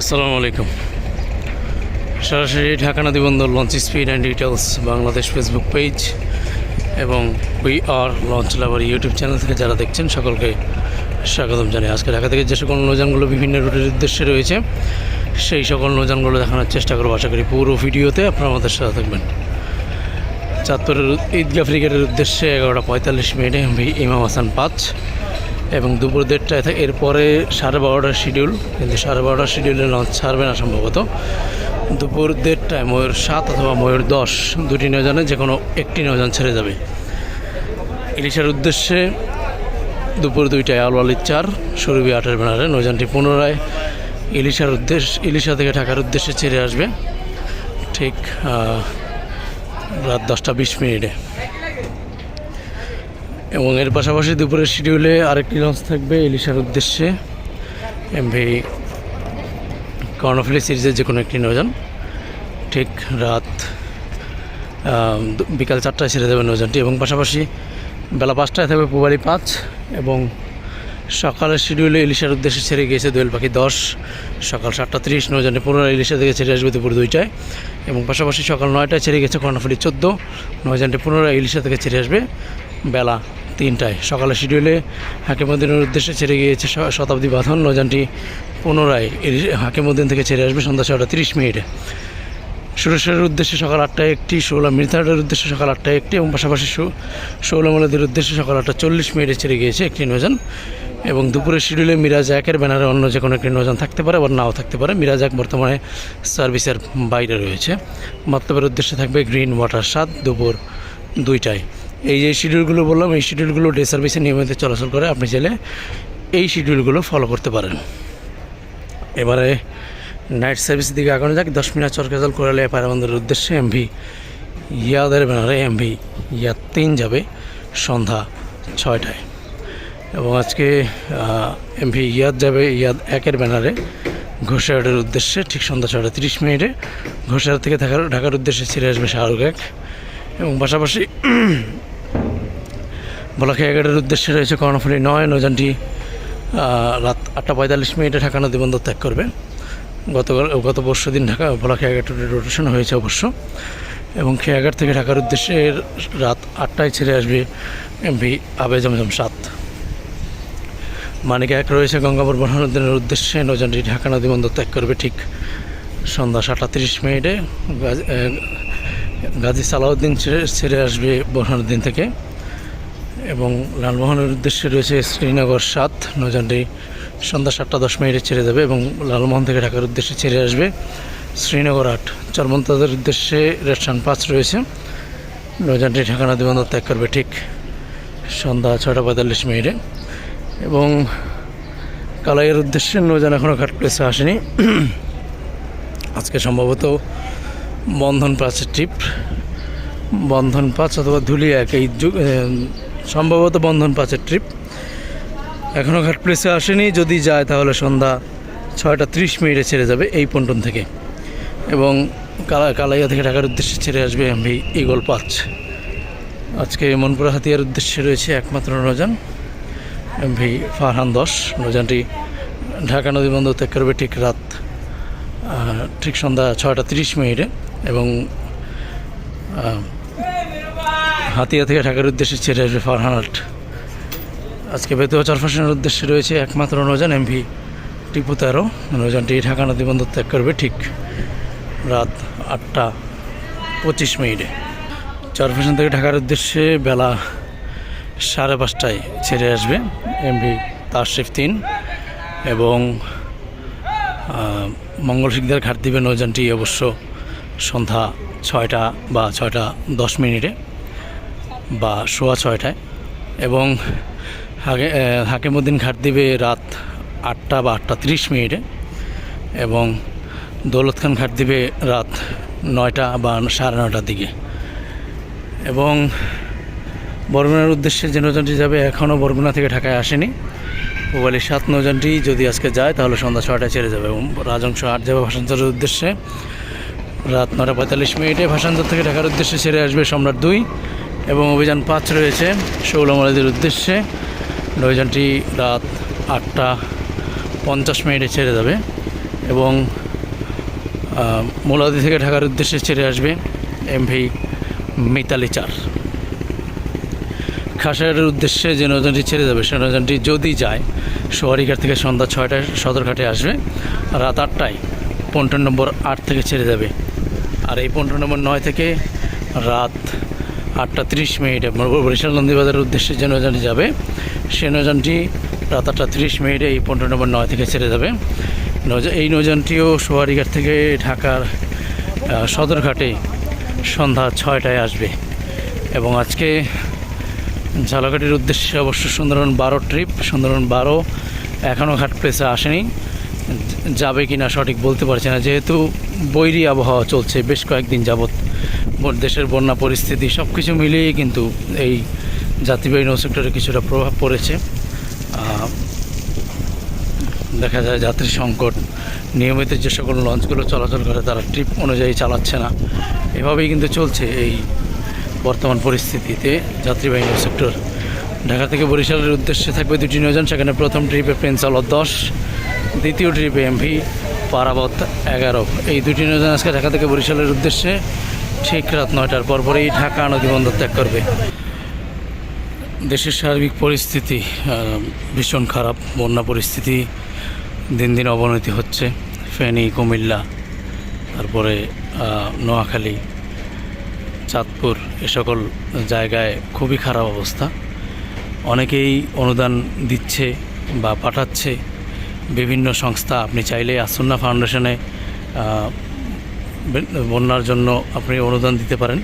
আসসালামু আলাইকুম। সরাসরি ঢাকা নদী বন্দর launch speed and details Bangladesh Facebook page এবং we are launch lover YouTube channel থেকে যারা দেখছেন, সকলকে স্বাগতম জানাই। আজকে ঢাকা থেকে যে সকল নৌযানগুলো বিভিন্ন রুটের উদ্দেশ্যে রয়েছে, সেই সকল নৌযানগুলো দেখানোর চেষ্টা করব। আশা করি পুরো ভিডিওতে আপনারা আমাদের সাথে থাকবেন। চাঁদপুরের ঈদগাহ ফ্রিগেটের উদ্দেশ্যে এগারোটা পঁয়তাল্লিশ মিনিটে ইমাম হাসান পাঁচ এবং দুপুর দেড়টায় থাকে। এরপরে সাড়ে বারোটার শিডিউল কিন্তু সাড়ে বারোটার শিডিউলে লঞ্চ ছাড়বে না সম্ভবত। দুপুর দেড়টায় ময়ূর সাত অথবা ময়ূর দশ, দুটি নৌজানে যে কোনো একটি নৌজান ছেড়ে যাবে। ইলিশের উদ্দেশ্যে দুপুর দুইটায় আলওয়ালির চার সুরভি আটের বেনারে নৌজানটি পুনরায় ইলিশার উদ্দেশ্য ইলিশা থেকে ঢাকার উদ্দেশ্যে ছেড়ে আসবে। ঠিক রাত দশটা বিশ মিনিটে। এবং এর পাশাপাশি দুপুরের শিডিউলে আরেকটি লঞ্চ থাকবে ইলিশার উদ্দেশ্যে। এমভি কর্ণফুলি সিরিজের যে কোনো একটি নৌযান ঠিক রাত বিকাল চারটায় ছেড়ে দেবে নৌযানটি এবং পাশাপাশি বেলা পাঁচটায় থাকবে পুবালি পাঁচ এবং সকালের শিডিউলে ইলিশার উদ্দেশ্যে ছেড়ে গিয়েছে দোয়েল পাখি দশ। সকাল সাতটা তিরিশ নৌজানে পুনরায় ইলিশা থেকে ছেড়ে আসবে দুপুর দুইটায় এবং পাশাপাশি সকাল নয়টায় ছেড়ে গেছে কর্ণফুলি চোদ্দ। নৌজানটি পুনরায় ইলিশা থেকে ছেড়ে আসবে বেলা তিনটায়। সকালের শিডিউলে হাকিমুদ্দিনের উদ্দেশ্যে ছেড়ে গিয়েছে শতাব্দী বাঁধন। নৌজানটি পুনরায় হাকিমুদ্দিন থেকে ছেড়ে আসবে সন্ধ্যা ছটা তিরিশ মিনিটে। সুরেশ্বরের উদ্দেশ্যে সকাল আটটায় একটি ষোলো মিরথাটের উদ্দেশ্যে সকাল আটটায় একটি এবং পাশাপাশি ষোলমলাদের উদ্দেশ্যে সকাল আটটা চল্লিশ মিনিটে ছেড়ে গিয়েছে একটি নৌযান। এবং দুপুরের শিডিউলে মিরাজ একের ব্যানারে অন্য যে কোনো একটি নৌযান থাকতে পারে আবার নাও থাকতে পারে। মিরাজ এক বর্তমানে সার্ভিসের বাইরে রয়েছে। মতলবের উদ্দেশ্যে থাকবে গ্রিন ওয়াটার সাত দুপুর দুইটায়। এই যে শিডিউলগুলো বললাম, এই শিডিউলগুলো ডে সার্ভিসে নিয়মিত চলাচল করে আপনি চাইলে এই শিডিউলগুলো ফলো করতে পারেন। এবারে নাইট সার্ভিসের দিকে আগানো যাক, দশ মিনিট চরকাজল করালে পায়রাবন্দরের উদ্দেশ্যে এমভি ইয়াদের ব্যানারে এমভি ইয়াদ তিন যাবে সন্ধ্যা ছয়টায়। এবং আজকে এমভি ইয়াদ যাবে, ইয়াদ একের ব্যানারে ঘোষাহাটের উদ্দেশ্যে ঠিক সন্ধ্যা ছটা তিরিশ মিনিটে। ঘোষাহাট থেকে ঢাকার ঢাকার উদ্দেশ্যে ছেড়ে আসবে শাহরুখ এক। এবং পাশাপাশি বলাখিয়াঘাটের উদ্দেশ্যে রয়েছে কর্ণফুলি নয়, নৌযানটি রাত আটটা পঁয়তাল্লিশ মিনিটে ঢাকা নদী বন্দর ত্যাগ করবে। গতকাল গত পরশু দিন ঢাকা ভোলা খেয়াঘাটের রোটেশন হয়েছে অবশ্য। এবং খেয়াঘাট থেকে ঢাকার উদ্দেশ্যে রাত আটটায় ছেড়ে আসবে এমভি আবে জমজম সাত। মানিক এক রয়েছে গঙ্গাবর বর্ষণোদ্দিনের উদ্দেশ্যে, নৌযানটি ঢাকা নদী বন্দর ত্যাগ করবে ঠিক সন্ধ্যা সাতটা তিরিশ মিনিটে। গাজী- সালাউদ্দিন ছেড়ে ছেড়ে আসবে বর্ষণোদ্দিন থেকে। এবং লালমোহনের উদ্দেশ্যে রয়েছে শ্রীনগর সাত। নৌযানটি সন্ধ্যা সাতটা দশ মিনিটে ছেড়ে যাবে এবং লালমোহন থেকে ঢাকার উদ্দেশ্যে ছেড়ে আসবে শ্রীনগর আট। চরমন্তাদের উদ্দেশ্যে রেস্টান পাঁচ রয়েছে। নৌযানটি ঢাকা নদী বন্দর ত্যাগ করবে ঠিক সন্ধ্যা ছটা পঁয়তাল্লিশ মিনিটে। এবং কালাইয়ের উদ্দেশ্যে নৌযান এখনও ঘাট প্লেসে আসেনি। আজকে সম্ভবত বন্ধন পাঁচের ট্রিপ। বন্ধন পাঁচ অথবা ধুলিয়া এক, এই সম্ভবত বন্ধন পাঁচের ট্রিপ এখনও ঘাট প্লেসে আসেনি। যদি যায় তাহলে সন্ধ্যা ছয়টা ত্রিশ মিনিটে ছেড়ে যাবে এই পন্টন থেকে। এবং কালা কালাইয়া থেকে ঢাকার উদ্দেশ্যে ছেড়ে আসবে এমভি ইগল পাঁচ আজকে মনপুরা হাতিয়ার উদ্দেশ্যে রয়েছে একমাত্র নৌযান এমভি ফারহান দশ। নৌযানটি ঢাকা নদী বন্দর ত্যাগ করবে ঠিক রাত ঠিক সন্ধ্যা ছয়টা তিরিশ মিনিটে। এবং হাতিয়া থেকে ঢাকার উদ্দেশ্যে ছেড়ে আসবে ফারহানাট আজকে বেতুয়া চরফাশনের উদ্দেশ্যে রয়েছে একমাত্র নৌযান এমভি টিপু তেরো। নৌযানটি ঢাকা নদী বন্দর ত্যাগ করবে ঠিক রাত আটটা পঁচিশ মিনিটে। চরফাশন থেকে ঢাকার উদ্দেশ্যে বেলা সাড়ে পাঁচটায় ছেড়ে আসবে এমভি তারশিফ তিন এবং মঙ্গল সিকদার ঘাট দিবে নৌযানটি অবশ্য সন্ধ্যা ছয়টা বা ছয়টা দশ মিনিটে। বা সোয়া ছয়টায়। এবং হাকে হাকিমুদ্দিন ঘাট দিবে রাত আটটা বা আটটা তিরিশ মিনিটে। এবং দৌলত খান ঘাট দিবে রাত নয়টা বা সাড়ে নয়টার দিকে। এবং বরগুনার উদ্দেশ্যে যে নৌযানটি যাবে এখনও বরগুনা থেকে ঢাকায় আসেনি। পুবালি সাত নৌযানটি যদি আজকে যায় তাহলে সন্ধ্যা ছয়টায় ছেড়ে যাবে। এবং রাজংশ আট যাবে ভাষান্তরের উদ্দেশ্যে। রাত নটা পঁয়তাল্লিশ মিনিটে ভাষান্তর থেকে ঢাকার উদ্দেশ্যে ছেড়ে আসবে সম্রাট দুই। এবং অভিযান পাঁচ রয়েছে শৌলমালাদের উদ্দেশ্যে। অভিযানটি রাত আটটা পঞ্চাশ মিনিটে ছেড়ে যাবে এবং মোলাদি থেকে ঢাকার উদ্দেশ্যে ছেড়ে আসবে এমভি মিতালি চার। খাসারের উদ্দেশ্যে যে নৌযানটি ছেড়ে যাবে সে নৌযানটি যদি যায় সোয়ারিঘাট থেকে সন্ধ্যা ছয়টায় সদরঘাটে আসবে, রাত আটটায় পন্টন নম্বর আট থেকে ছেড়ে যাবে। আর এই পনেরো নম্বর নয় থেকে রাত আটটা তিরিশ মিনিটে বরিশাল নন্দীবাজারের উদ্দেশ্যে যে নৌযানটি যাবে, সে নৌযানটি রাত আটটা তিরিশ মিনিটে এই পনেরো নম্বর নয় থেকে ছেড়ে যাবে। নৌজা- এই নৌযানটিও সোয়ারিঘাট থেকে ঢাকার সদরঘাটে সন্ধ্যা ছয়টায় আসবে। এবং আজকে ঝালকাঠির উদ্দেশ্যে অবশ্য সুন্দরবন বারো ট্রিপ, সুন্দরবন বারো এখনও ঘাট প্লেসে আসেনি। যাবে কি না সঠিক বলতে পারছি না। যেহেতু বৈরী আবহাওয়া চলছে, বেশ কয়েকদিন যাবৎ দেশের বন্যা পরিস্থিতি সব কিছু মিলিয়ে কিন্তু এই যাত্রীবাহী নৌ সেক্টরে কিছুটা প্রভাব পড়েছে। দেখা যায় যাত্রী সংকট, নিয়মিত যে সকল লঞ্চগুলো চলাচল করে তারা ট্রিপ অনুযায়ী চালাচ্ছে না। এভাবেই কিন্তু চলছে এই বর্তমান পরিস্থিতিতে যাত্রীবাহী নৌ সেক্টর। ঢাকা থেকে বরিশালের উদ্দেশ্যে থাকবে দুটি নৌযান সেখানে প্রথম ট্রিপে প্রিন্স আলোর দশ দ্বিতীয় ট্রিপে এমভি পারাবত এগারো। এই দুটি নৌযান আজকে ঢাকা থেকে বরিশালের উদ্দেশ্যে ঠিক রাত নয়টার পরপরেই ঢাকা নদীবন্দর ত্যাগ করবে। দেশের সার্বিক পরিস্থিতি ভীষণ খারাপ। বন্যা পরিস্থিতি দিন দিন অবনতি হচ্ছে। ফেনী, কুমিল্লা, তারপরে নোয়াখালী, চাঁদপুর, এ সকল জায়গায় খুবই খারাপ অবস্থা। অনেকেই অনুদান দিচ্ছে বা পাঠাচ্ছে। বিভিন্ন সংস্থা, আপনি চাইলে আসন্না ফাউন্ডেশনে বন্যার জন্য আপনি অনুদান দিতে পারেন।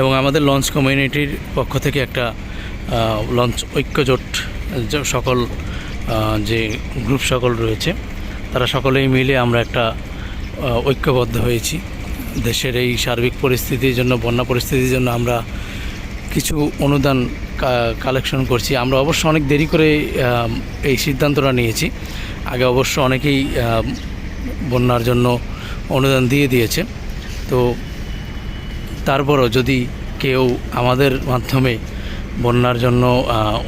এবং আমাদের লঞ্চ কমিউনিটির পক্ষ থেকে একটা লঞ্চ ঐক্যজোট সকল যে গ্রুপ সকল রয়েছে, তারা সকলেই মিলে আমরা একটা ঐক্যবদ্ধ হয়েছি। দেশের এই সার্বিক পরিস্থিতির জন্য, বন্যা পরিস্থিতির জন্য আমরা কিছু অনুদান কালেকশন করছি। আমরা অবশ্য অনেক দেরি করে এই সিদ্ধান্তটা নিয়েছি। আগে অবশ্য অনেকেই বন্যার জন্য অনুদান দিয়ে দিয়েছে। তো তারপরও যদি কেউ আমাদের মাধ্যমে বন্যার জন্য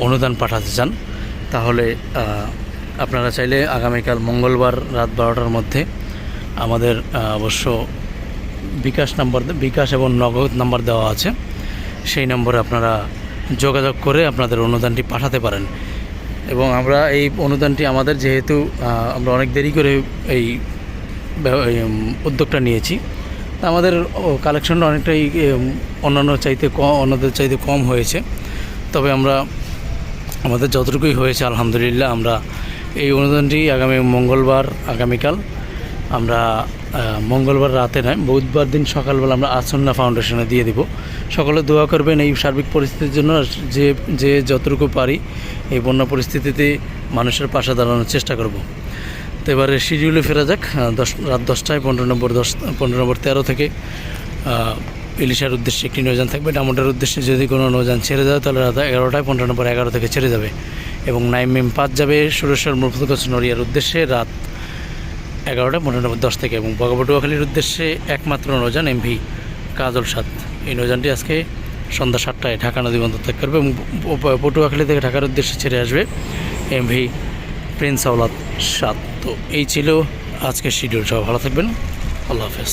অনুদান পাঠাতে চান, তাহলে আপনারা চাইলে আগামীকাল মঙ্গলবার রাত বারোটার মধ্যে আমাদের অবশ্য বিকাশ নাম্বার, বিকাশ এবং নগদ নাম্বার দেওয়া আছে। সেই নম্বরে আপনারা যোগাযোগ করে আপনাদের অনুদানটি পাঠাতে পারেন। এবং আমরা এই অনুদানটি আমাদের যেহেতু আমরা অনেক দেরি করে এই উদ্যোগটা নিয়েছি। তা আমাদের কালেকশনটা অনেকটাই অন্যান্য চাইতে কম অন্যদের চাইতে কম হয়েছে। তবে আমরা, আমাদের যতটুকুই হয়েছে, আলহামদুলিল্লাহ, আমরা এই অনুদানটি আগামী মঙ্গলবার, আগামীকাল আমরা মঙ্গলবার রাতে নয়, বুধবার দিন সকালবেলা আমরা আসন্না ফাউন্ডেশনে দিয়ে দিব। সকলে দোয়া করবেন এই সার্বিক পরিস্থিতির জন্য যে যে যতটুকু পারি এই বন্যা পরিস্থিতিতে মানুষের পাশে দাঁড়ানোর চেষ্টা করব। তো এবারে শিডিউলে ফেরা যাক দশ, রাত দশটায় পনেরো নম্বর দশ, পনেরো নম্বর তেরো থেকে ইলিশার উদ্দেশ্যে একটি নৌযান থাকবে। ডামোডার উদ্দেশ্যে যদি কোনো নৌযান ছেড়ে যায়, তাহলে রাত এগারোটায় পনেরো নম্বর এগারো থেকে ছেড়ে যাবে এবং নাইম মিম পাঁচ যাবে, সুরেশ্বর মুরফুদগঞ্জ নড়িয়ার উদ্দেশ্যে রাত এগারোটা পনেরো দশ থেকে। এবং বগাবটুয়াখালীর উদ্দেশ্যে একমাত্র নৌযান এমভি কাজল সাত। এই নৌযানটি আজকে সন্ধ্যা সাতটায় ঢাকা নদী বন্দর ত্যাগ করবে এবং পটুয়াখালী থেকে ঢাকার উদ্দেশ্যে ছেড়ে আসবে এমভি প্রিন্স আওলাদ সাত। তো এই ছিল আজকের শিডিউল। সব ভালো থাকবেন। আল্লাহ হাফেজ।